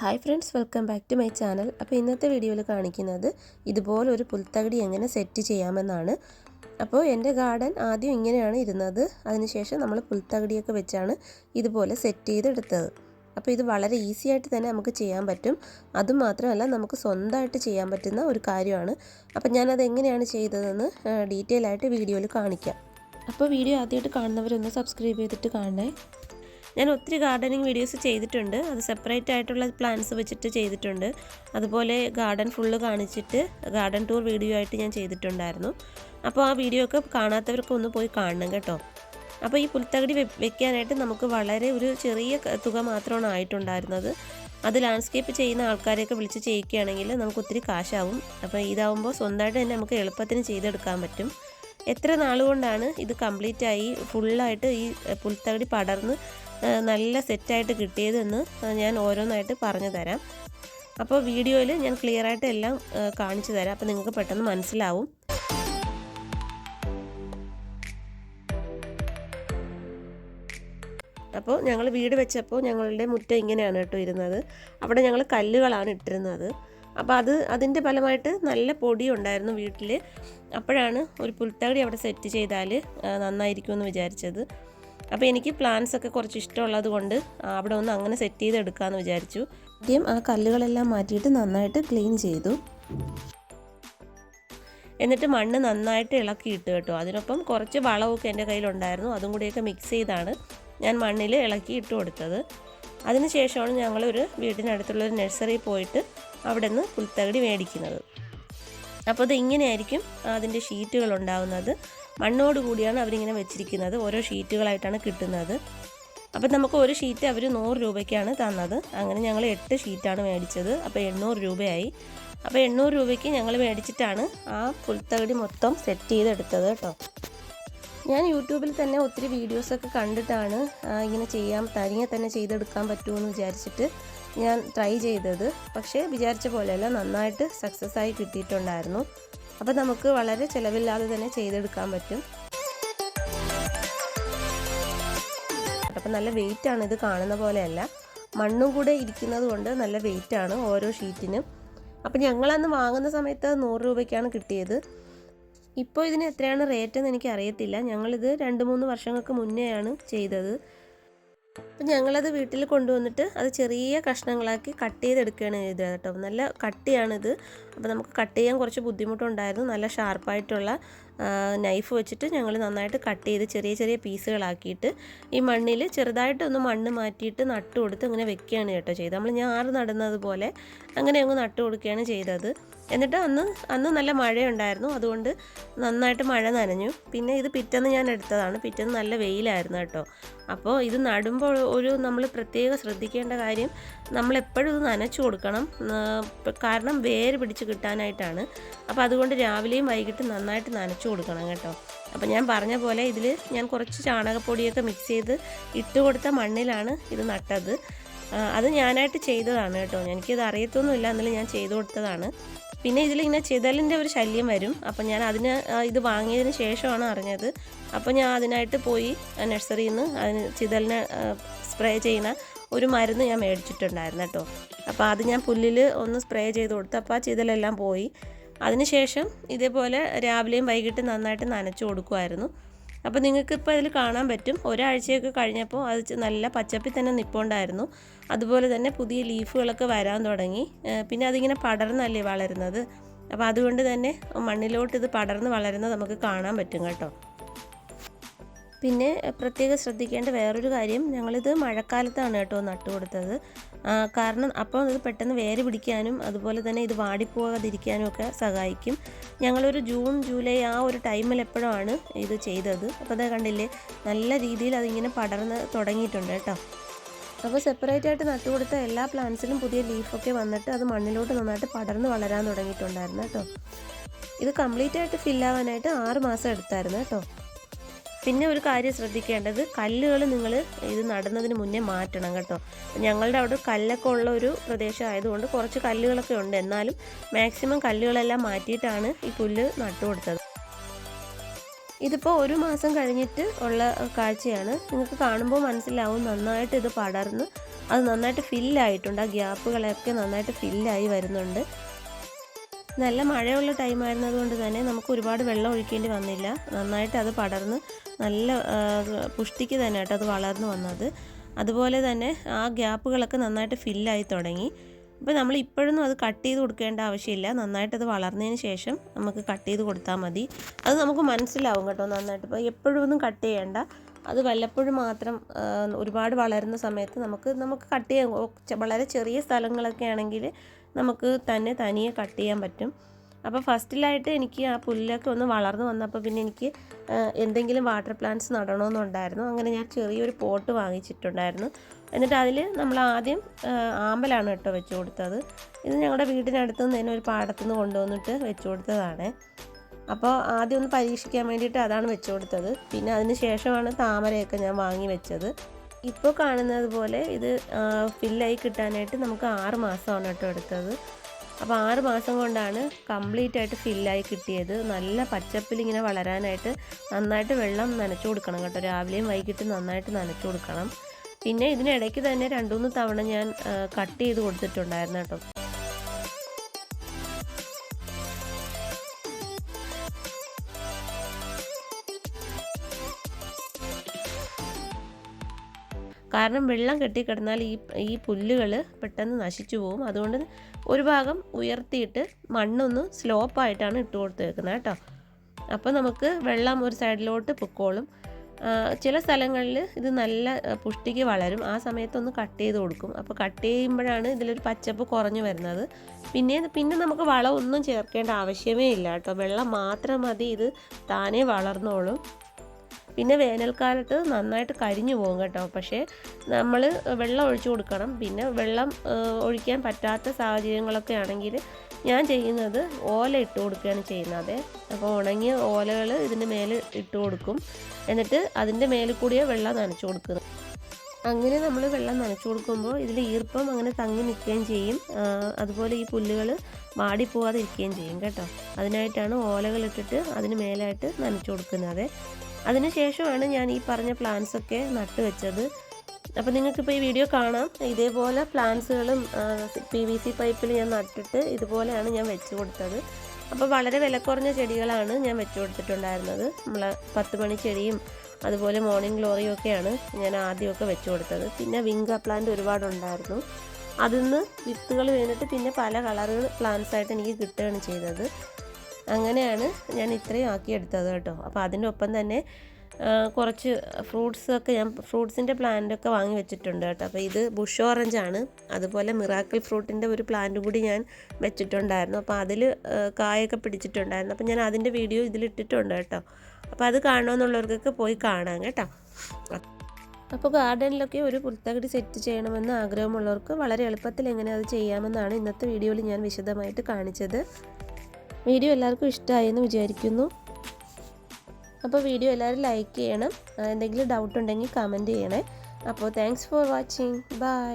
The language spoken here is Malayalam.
Hi friends welcome back to my channel അപ്പോൾ ഇന്നത്തെ വീഡിയോയിൽ കാണിക്കുന്നത് ഇതുപോലൊരു പുൽത്തകടി എങ്ങനെ സെറ്റ് ചെയ്യാമെന്നാണ്. അപ്പോൾ എന്റെ ഗാർഡൻ ആദ്യം ഇങ്ങനെയാണ് ഇരുന്നത്. അതിനുശേഷം നമ്മൾ പുൽത്തകടിയൊക്കെ വെച്ചാണ് ഇതുപോലെ സെറ്റ് ചെയ്തെടുത്തത്. അപ്പോൾ ഇത് വളരെ ഈസി ആയിട്ട് തന്നെ നമുക്ക് ചെയ്യാൻ പറ്റും. അതുമാത്രമല്ല നമുക്ക് സ്വന്തമായിട്ട് ചെയ്യാൻ പറ്റുന്ന ഒരു കാര്യമാണ്. അപ്പോൾ ഞാനത് എങ്ങനെയാണ് ചെയ്തതെന്ന് ഡീറ്റെയിൽ ആയിട്ട് വീഡിയോയിൽ കാണിക്കാം. അപ്പോൾ വീഡിയോ ആദ്യമായിട്ട് കാണുന്നവരൊന്ന് സബ്സ്ക്രൈബ് ചെയ്തിട്ട് കാണണേ. ഞാൻ ഒത്തിരി ഗാർഡനിങ് വീഡിയോസ് ചെയ്തിട്ടുണ്ട്. അത് സെപ്പറേറ്റ് ആയിട്ടുള്ള പ്ലാന്റ്സ് വെച്ചിട്ട് ചെയ്തിട്ടുണ്ട്. അതുപോലെ ഗാർഡൻ ഫുള്ള് കാണിച്ചിട്ട് ഗാർഡൻ ടൂർ വീഡിയോ ആയിട്ട് ഞാൻ ചെയ്തിട്ടുണ്ടായിരുന്നു. അപ്പോൾ ആ വീഡിയോ ഒക്കെ കാണാത്തവർക്ക് ഒന്ന് പോയി കാണണം കേട്ടോ. അപ്പോൾ ഈ പുൽത്തകടി വെക്കാനായിട്ട് നമുക്ക് വളരെ ഒരു ചെറിയ തുക മാത്രമാണ് ആയിട്ടുണ്ടായിരുന്നത്. അത് ലാൻഡ്സ്കേപ്പ് ചെയ്യുന്ന ആൾക്കാരെയൊക്കെ വിളിച്ച് ചെയ്യിക്കുകയാണെങ്കിൽ നമുക്ക് ഒത്തിരി കാശാവും. അപ്പോൾ ഇതാവുമ്പോൾ സ്വന്തമായിട്ട് തന്നെ നമുക്ക് എളുപ്പത്തിന് ചെയ്തെടുക്കാൻ പറ്റും. എത്ര നാളുകൊണ്ടാണ് ഇത് കംപ്ലീറ്റ് ആയി ഫുള്ളായിട്ട് ഈ പുൽത്തകടി പടർന്ന് നല്ല സെറ്റായിട്ട് കിട്ടിയതെന്ന് ഞാൻ ഓരോന്നായിട്ട് പറഞ്ഞു തരാം. അപ്പോൾ വീഡിയോയിൽ ഞാൻ ക്ലിയർ ആയിട്ട് എല്ലാം കാണിച്ചു തരാം. അപ്പോൾ നിങ്ങൾക്ക് പെട്ടെന്ന് മനസ്സിലാവും. അപ്പോൾ ഞങ്ങൾ വീട് വെച്ചപ്പോൾ ഞങ്ങളുടെ മുറ്റം ഇങ്ങനെയാണ് കേട്ടോ ഇരുന്നത്. അവിടെ ഞങ്ങൾ കല്ലുകളാണ് ഇട്ടിരുന്നത്. അപ്പോൾ അത് അതിന്റെ ഫലമായിട്ട് നല്ല പൊടി ഉണ്ടായിരുന്നു വീട്ടിൽ. അപ്പോഴാണ് ഒരു പുൽത്തകടി അവിടെ സെറ്റ് ചെയ്താൽ നന്നായിരിക്കുമെന്ന് വിചാരിച്ചത്. അപ്പോൾ എനിക്ക് പ്ലാന്റ്സ് ഒക്കെ കുറച്ച് ഇഷ്ടമുള്ളത് കൊണ്ട് അവിടെ ഒന്ന് അങ്ങനെ സെറ്റ് ചെയ്തെടുക്കാമെന്ന് വിചാരിച്ചു. ആദ്യം ആ കല്ലുകളെല്ലാം മാറ്റിയിട്ട് നന്നായിട്ട് ക്ലീൻ ചെയ്തു. എന്നിട്ട് മണ്ണ് നന്നായിട്ട് ഇളക്കിയിട്ട് കേട്ടോ. അതിനൊപ്പം കുറച്ച് വളമൊക്കെ എന്റെ കയ്യിലുണ്ടായിരുന്നു. അതും കൂടിയൊക്കെ മിക്സ് ചെയ്താണ് ഞാൻ മണ്ണിൽ ഇളക്കി ഇട്ട് കൊടുത്തത്. അതിനുശേഷമാണ് ഞങ്ങളൊരു വീടിനടുത്തുള്ളൊരു നഴ്സറി പോയിട്ട് അവിടെ നിന്ന് പുൽത്തകടി മേടിക്കുന്നത്. അപ്പോൾ ഇത് ഇങ്ങനെയായിരിക്കും അതിന്റെ ഷീറ്റുകൾ ഉണ്ടാവുന്നത്. മണ്ണോട് കൂടിയാണ് അവരിങ്ങനെ വെച്ചിരിക്കുന്നത്. ഓരോ ഷീറ്റുകളായിട്ടാണ് കിട്ടുന്നത്. അപ്പം നമുക്ക് ഒരു ഷീറ്റ് അവർ നൂറ് രൂപയ്ക്കാണ് തന്നത്. അങ്ങനെ ഞങ്ങൾ എട്ട് ഷീറ്റാണ് മേടിച്ചത്. അപ്പോൾ എണ്ണൂറ് രൂപയായി. അപ്പോൾ എണ്ണൂറ് രൂപയ്ക്ക് ഞങ്ങൾ മേടിച്ചിട്ടാണ് ആ പുൽത്തകടി മൊത്തം സെറ്റ് ചെയ്തെടുത്തത് കേട്ടോ. ഞാൻ യൂട്യൂബിൽ തന്നെ ഒത്തിരി വീഡിയോസൊക്കെ കണ്ടിട്ടാണ് ഇങ്ങനെ ചെയ്യാം തനിയെ തന്നെ ചെയ്തെടുക്കാൻ പറ്റുമെന്ന് വിചാരിച്ചിട്ട് ഞാൻ ട്രൈ ചെയ്തത്. പക്ഷേ വിചാരിച്ച പോലെയല്ല നന്നായിട്ട് സക്സസ് ആയി കിട്ടിയിട്ടുണ്ടായിരുന്നു. അപ്പോൾ നമുക്ക് വളരെ ചിലവില്ലാതെ തന്നെ ചെയ്തെടുക്കാൻ പറ്റും. അപ്പം നല്ല വെയിറ്റ് ആണ് ഇത് കാണുന്ന പോലെയല്ല. മണ്ണും കൂടെ ഇരിക്കുന്നത് കൊണ്ട് നല്ല വെയിറ്റ് ആണ് ഓരോ ഷീറ്റിനും അപ്പം ഞങ്ങളന്ന് വാങ്ങുന്ന സമയത്ത് നൂറ് രൂപയ്ക്കാണ് കിട്ടിയത്. ഇപ്പോൾ ഇതിന് എത്രയാണ് റേറ്റ് എന്ന് എനിക്ക് അറിയത്തില്ല ഞങ്ങളിത് രണ്ട് മൂന്ന് വർഷങ്ങൾക്ക് മുന്നെയാണ് ചെയ്തത്. അപ്പം ഞങ്ങളത് വീട്ടിൽ കൊണ്ടുവന്നിട്ട് അത് ചെറിയ കഷ്ണങ്ങളാക്കി കട്ട് ചെയ്തെടുക്കുകയാണ് ചെയ്തത് കേട്ടോ. നല്ല കട്ടിയാണിത്. അപ്പോൾ നമുക്ക് കട്ട് ചെയ്യാൻ കുറച്ച് ബുദ്ധിമുട്ടുണ്ടായിരുന്നു. നല്ല ഷാർപ്പായിട്ടുള്ള നൈഫ് വെച്ചിട്ട് ഞങ്ങൾ നന്നായിട്ട് കട്ട് ചെയ്ത് ചെറിയ ചെറിയ പീസുകളാക്കിയിട്ട് ഈ മണ്ണിൽ ചെറുതായിട്ടൊന്ന് മണ്ണ് മാറ്റിയിട്ട് നട്ടു കൊടുത്ത് ഇങ്ങനെ വെക്കുകയാണ് കേട്ടോ ചെയ്തത്. നമ്മൾ ഞാറ് നടുന്നത് പോലെ അങ്ങനെ അങ്ങ് നട്ടു കൊടുക്കുകയാണ് ചെയ്തത്. എന്നിട്ട് അന്ന് അന്ന് നല്ല മഴയുണ്ടായിരുന്നു. അതുകൊണ്ട് നന്നായിട്ട് മഴ നനഞ്ഞു. പിന്നെ ഇത് പിറ്റേന്ന് ഞാൻ എടുത്തതാണ്. പിറ്റേന്ന് നല്ല വെയിലായിരുന്നു കേട്ടോ. അപ്പോൾ ഇത് നടുമ്പോൾ ഒരു നമ്മൾ പ്രത്യേകം ശ്രദ്ധിക്കേണ്ട കാര്യം നമ്മളെപ്പോഴും ഇത് നനച്ചു കൊടുക്കണം. കാരണം വേര് പിടിച്ച് കിട്ടാനായിട്ടാണ്. അപ്പോൾ അതുകൊണ്ട് രാവിലെയും വൈകിട്ട് നന്നായിട്ട് നനച്ചു കൊടുക്കണം കേട്ടോ. അപ്പോൾ ഞാൻ പറഞ്ഞ പോലെ ഇതിൽ ഞാൻ കുറച്ച് ചാണകപ്പൊടിയൊക്കെ മിക്സ് ചെയ്ത് ഇട്ട് കൊടുത്ത മണ്ണിലാണ് ഇത് നട്ടത്. അത് ഞാനായിട്ട് ചെയ്തതാണ് കേട്ടോ. എനിക്കിത് അറിയത്തൊന്നുമില്ല എന്നാലും ഞാൻ ചെയ്തു കൊടുത്തതാണ്. പിന്നെ ഇതിലിങ്ങനെ ചിതലിന്റെ ഒരു ശല്യം വരും. അപ്പം ഞാൻ അതിന് ഇത് വാങ്ങിയതിന് ശേഷമാണ് അറിഞ്ഞത്. അപ്പോൾ ഞാൻ അതിനായിട്ട് പോയി നഴ്സറിയിൽ നിന്ന് അതിന് ചിതലിനെ സ്പ്രേ ചെയ്യുന്ന ഒരു മരുന്ന് ഞാൻ മേടിച്ചിട്ടുണ്ടായിരുന്നു കേട്ടോ. അപ്പോൾ അത് ഞാൻ പുല്ലിൽ ഒന്ന് സ്പ്രേ ചെയ്ത് കൊടുത്തു അപ്പോൾ ആ ചിതലെല്ലാം പോയി. അതിനുശേഷം ഇതേപോലെ രാവിലെയും വൈകിട്ടും നന്നായിട്ട് നനച്ചു കൊടുക്കുമായിരുന്നു അപ്പോൾ നിങ്ങൾക്ക് ഇപ്പോൾ ഇതിൽ കാണാൻ പറ്റും. ഒരാഴ്ചയൊക്കെ കഴിഞ്ഞപ്പോൾ അത് നല്ല പച്ചപ്പിൽ തന്നെ നിൽപ്പുണ്ടായിരുന്നു അതുപോലെ തന്നെ പുതിയ ലീഫുകളൊക്കെ വരാൻ തുടങ്ങി. പിന്നെ അതിങ്ങനെ പടർന്നല്ലേ വളരുന്നത്. അപ്പോൾ അതുകൊണ്ട് തന്നെ മണ്ണിലോട്ട് ഇത് പടർന്ന് വളരുന്നത് നമുക്ക് കാണാൻ പറ്റും കേട്ടോ. പിന്നെ പ്രത്യേകം ശ്രദ്ധിക്കേണ്ട വേറൊരു കാര്യം ഞങ്ങളിത് മഴക്കാലത്താണ് കേട്ടോ നട്ടു കൊടുത്തത് കാരണം അപ്പോൾ ഇത് പെട്ടെന്ന് വേര് പിടിക്കാനും അതുപോലെ തന്നെ ഇത് വാടിപ്പോകാതിരിക്കാനും ഒക്കെ സഹായിക്കും. ഞങ്ങളൊരു ജൂൺ ജൂലൈ ആ ഒരു ടൈമിൽ എപ്പോഴാണ് ഇത് ചെയ്തത്? അപ്പോൾ അത് കണ്ടില്ലേ നല്ല രീതിയിൽ അതിങ്ങനെ പടർന്ന് തുടങ്ങിയിട്ടുണ്ട് കേട്ടോ. അപ്പോൾ സെപ്പറേറ്റ് ആയിട്ട് നട്ടു കൊടുത്ത എല്ലാ പ്ലാന്റ്സിലും പുതിയ ലീഫൊക്കെ വന്നിട്ട് അത് മണ്ണിലോട്ട് നന്നായിട്ട് പടർന്ന് വളരാൻ തുടങ്ങിയിട്ടുണ്ടായിരുന്നു കേട്ടോ. ഇത് കംപ്ലീറ്റ് ആയിട്ട് ഫില്ലാവാനായിട്ട് ആറ് മാസം എടുത്തായിരുന്നു കേട്ടോ. പിന്നെ ഒരു കാര്യം ശ്രദ്ധിക്കേണ്ടത് കല്ലുകൾ നിങ്ങൾ ഇത് നടുന്നതിന് മുന്നേ മാറ്റണം കേട്ടോ. ഞങ്ങളുടെ അവിടെ കല്ലൊക്കെ ഉള്ള ഒരു പ്രദേശം ആയതുകൊണ്ട് കുറച്ച് കല്ലുകളൊക്കെ ഉണ്ട്. എന്നാലും മാക്സിമം കല്ലുകളെല്ലാം മാറ്റിയിട്ടാണ് ഈ പുല്ല് നട്ടുകൊടുത്തത് ഇതിപ്പോൾ ഒരു മാസം കഴിഞ്ഞിട്ട് ഉള്ള കാഴ്ചയാണ്. നിങ്ങൾക്ക് കാണുമ്പോൾ മനസ്സിലാവും നന്നായിട്ട് ഇത് പടർന്ന് അത് നന്നായിട്ട് ഫില്ലായിട്ടുണ്ട് ആ ഗ്യാപ്പുകളൊക്കെ നന്നായിട്ട് ഫില്ലായി വരുന്നുണ്ട്. നല്ല മഴയുള്ള ടൈം ആയിരുന്നതുകൊണ്ട് തന്നെ നമുക്ക് ഒരുപാട് വെള്ളം ഒഴിക്കേണ്ടി വന്നില്ല. നന്നായിട്ട് അത് പടർന്ന് നല്ല പുഷ്ടിക്ക് തന്നെ ആയിട്ട് അത് വളർന്നു വന്നത്. അതുപോലെ തന്നെ ആ ഗ്യാപ്പുകളൊക്കെ നന്നായിട്ട് ഫില്ലായി തുടങ്ങി. അപ്പോൾ നമ്മൾ ഇപ്പോഴൊന്നും അത് കട്ട് ചെയ്ത് കൊടുക്കേണ്ട ആവശ്യമില്ല. നന്നായിട്ട് അത് വളർന്നതിന് ശേഷം നമുക്ക് കട്ട് ചെയ്ത് കൊടുത്താൽ മതി. അത് നമുക്ക് മനസ്സിലാവും കേട്ടോ നന്നായിട്ട്. ഇപ്പോൾ എപ്പോഴും ഒന്നും കട്ട് ചെയ്യേണ്ട. അത് വല്ലപ്പോഴും മാത്രം ഒരുപാട് വളരുന്ന സമയത്ത് നമുക്ക് നമുക്ക് കട്ട് ചെയ്യാൻ വളരെ ചെറിയ സ്ഥലങ്ങളൊക്കെ ആണെങ്കിൽ നമുക്ക് തന്നെ തനിയെ കട്ട് ചെയ്യാൻ പറ്റും. അപ്പോൾ ഫസ്റ്റിലായിട്ട് എനിക്ക് ആ പുല്ലൊക്കെ ഒന്ന് വളർന്നു വന്നപ്പോൾ പിന്നെ എനിക്ക് എന്തെങ്കിലും വാട്ടർ പ്ലാന്റ്സ് നടണമെന്നുണ്ടായിരുന്നു. അങ്ങനെ ഞാൻ ചെറിയൊരു പോട്ട് വാങ്ങിച്ചിട്ടുണ്ടായിരുന്നു. എന്നിട്ട് അതിൽ നമ്മൾ ആദ്യം ആമ്പലാണ് കേട്ടോ വെച്ച് കൊടുത്തത്. ഇത് ഞങ്ങളുടെ വീടിനടുത്ത് നിന്ന് തന്നെ ഒരു പാടത്തു നിന്ന് കൊണ്ടുവന്നിട്ട് വെച്ച് കൊടുത്തതാണ്. അപ്പോൾ ആദ്യം ഒന്ന് പരീക്ഷിക്കാൻ വേണ്ടിയിട്ട് അതാണ് വെച്ച് കൊടുത്തത്. പിന്നെ അതിന് ശേഷമാണ് താമരയൊക്കെ ഞാൻ വാങ്ങി വെച്ചത്. ഇപ്പോൾ കാണുന്നത് പോലെ ഇത് ഫില്ലായി കിട്ടാനായിട്ട് നമുക്ക് ആറ് മാസമാണ് കേട്ടോ എടുത്തത്. അപ്പോൾ ആറ് മാസം കൊണ്ടാണ് കംപ്ലീറ്റ് ആയിട്ട് ഫില്ലായി കിട്ടിയത്. നല്ല പച്ചപ്പിൽ ഇങ്ങനെ വളരാനായിട്ട് നന്നായിട്ട് വെള്ളം നനച്ചു കൊടുക്കണം കേട്ടോ. രാവിലെയും വൈകിട്ടും നന്നായിട്ട് നനച്ചു കൊടുക്കണം. പിന്നെ ഇതിനിടയ്ക്ക് തന്നെ രണ്ടു മൂന്ന് തവണ ഞാൻ കട്ട് ചെയ്ത് കൊടുത്തിട്ടുണ്ടായിരുന്നു കേട്ടോ. കാരണം വെള്ളം കെട്ടിക്കിടന്നാൽ ഈ ഈ പുല്ലുകൾ പെട്ടെന്ന് നശിച്ചു പോകും. അതുകൊണ്ട് ഒരു ഭാഗം ഉയർത്തിയിട്ട് മണ്ണൊന്ന് സ്ലോപ്പായിട്ടാണ് ഇട്ട് കൊടുത്തേക്കുന്നത് കേട്ടോ. അപ്പോൾ നമുക്ക് വെള്ളം ഒരു സൈഡിലോട്ട് പൊക്കോളും. ചില സ്ഥലങ്ങളിൽ ഇത് നല്ല പുഷ്ടിക്ക് വളരും. ആ സമയത്തൊന്ന് കട്ട് ചെയ്ത് കൊടുക്കും. അപ്പോൾ കട്ട് ചെയ്യുമ്പോഴാണ് ഇതിലൊരു പച്ചപ്പ് കുറഞ്ഞു വരുന്നത്. പിന്നെ പിന്നെ നമുക്ക് വളമൊന്നും ചേർക്കേണ്ട ആവശ്യമേ ഇല്ല കേട്ടോ. വെള്ളം മാത്രം മതി. ഇത് താനേ വളർന്നോളും. പിന്നെ വേനൽക്കാലത്ത് നന്നായിട്ട് കരിഞ്ഞു പോകും കേട്ടോ. പക്ഷേ നമ്മൾ വെള്ളം ഒഴിച്ചു കൊടുക്കണം. പിന്നെ വെള്ളം ഒഴിക്കാൻ പറ്റാത്ത സാഹചര്യങ്ങളൊക്കെ ആണെങ്കിൽ ഞാൻ ചെയ്യുന്നത് ഓല ഇട്ട് കൊടുക്കുകയാണ് ചെയ്യുന്നത്. അപ്പോൾ ഉണങ്ങിയ ഓലകൾ ഇതിന്റെ മേലെ ഇട്ട് കൊടുക്കും. എന്നിട്ട് അതിന്റെ മേലിൽ കൂടിയ വെള്ളം നനച്ചു കൊടുക്കുന്നത്. അങ്ങനെ നമ്മൾ വെള്ളം നനച്ചു കൊടുക്കുമ്പോൾ ഇതിൽ ഈർപ്പം അങ്ങനെ തങ്ങി നിൽക്കുകയും ചെയ്യും. അതുപോലെ ഈ പുല്ലുകൾ വാടിപ്പോവാതിരിക്കുകയും ചെയ്യും കേട്ടോ. അതിനായിട്ടാണ് ഓലകൾ ഇട്ടിട്ട് അതിന് മേലായിട്ട് നനച്ചു കൊടുക്കുന്നത്. അതിനുശേഷമാണ് ഞാൻ ഈ പറഞ്ഞ പ്ലാന്റ്സ് ഒക്കെ നട്ടു അപ്പോൾ നിങ്ങൾക്കിപ്പോൾ ഈ വീഡിയോ കാണാം. ഇതേപോലെ പ്ലാന്റ്സുകളും പി വി സി പൈപ്പിൽ ഞാൻ നട്ടിട്ട് ഇതുപോലെയാണ് ഞാൻ വെച്ച് കൊടുത്തത്. അപ്പോൾ വളരെ വില കുറഞ്ഞ ചെടികളാണ് ഞാൻ വെച്ച് കൊടുത്തിട്ടുണ്ടായിരുന്നത്. നമ്മളെ പത്ത് മണി ചെടിയും അതുപോലെ മോർണിംഗ് ഗ്ലോറിയും ഒക്കെയാണ് ഞാൻ ആദ്യമൊക്കെ വെച്ച് കൊടുത്തത്. പിന്നെ വിങ്ക പ്ലാന്റ് ഒരുപാടുണ്ടായിരുന്നു. അതിൽ നിന്ന് വിത്തുകൾ വീണിട്ട് പിന്നെ പല കളറുകൾ പ്ലാന്റ്സ് ആയിട്ട് എനിക്ക് കിട്ടുകയാണ് ചെയ്തത്. അങ്ങനെയാണ് ഞാൻ ഇത്രയും ആക്കിയെടുത്തത് കേട്ടോ. അപ്പോൾ അതിന്റെ ഒപ്പം തന്നെ കുറച്ച് ഫ്രൂട്ട്സ് ഒക്കെ ഞാൻ ഫ്രൂട്ട്സിന്റെ പ്ലാന്റൊക്കെ വാങ്ങി വെച്ചിട്ടുണ്ട് കേട്ടോ. അപ്പോൾ ഇത് ബുഷ് ഓറഞ്ച് ആണ്. അതുപോലെ മിറാക്കിൾ ഫ്രൂട്ടിന്റെ ഒരു പ്ലാന്റ് കൂടി ഞാൻ വെച്ചിട്ടുണ്ടായിരുന്നു. അപ്പോൾ അതിൽ കായൊക്കെ പിടിച്ചിട്ടുണ്ടായിരുന്നു. അപ്പോൾ ഞാൻ അതിന്റെ വീഡിയോ ഇതിലിട്ടിട്ടുണ്ട് കേട്ടോ. അപ്പോൾ അത് കാണണമെന്നുള്ളവർക്കൊക്കെ പോയി കാണാം കേട്ടോ. അപ്പോൾ ഗാർഡനിലൊക്കെ ഒരു പുൽത്തകടി സെറ്റ് ചെയ്യണമെന്ന് ആഗ്രഹമുള്ളവർക്ക് വളരെ എളുപ്പത്തിൽ എങ്ങനെ അത് ചെയ്യാമെന്നാണ് ഇന്നത്തെ വീഡിയോയിൽ ഞാൻ വിശദമായിട്ട് കാണിച്ചത്. വീഡിയോ എല്ലാവർക്കും ഇഷ്ടമായെന്ന് വിചാരിക്കുന്നു. അപ്പോൾ വീഡിയോ എല്ലാവരും ലൈക്ക് ചെയ്യണം. എന്തെങ്കിലും ഡൗട്ട് ഉണ്ടെങ്കിൽ കമന്റ് ചെയ്യണേ. അപ്പോൾ താങ്ക്സ് ഫോർ വാച്ചിങ് ബൈ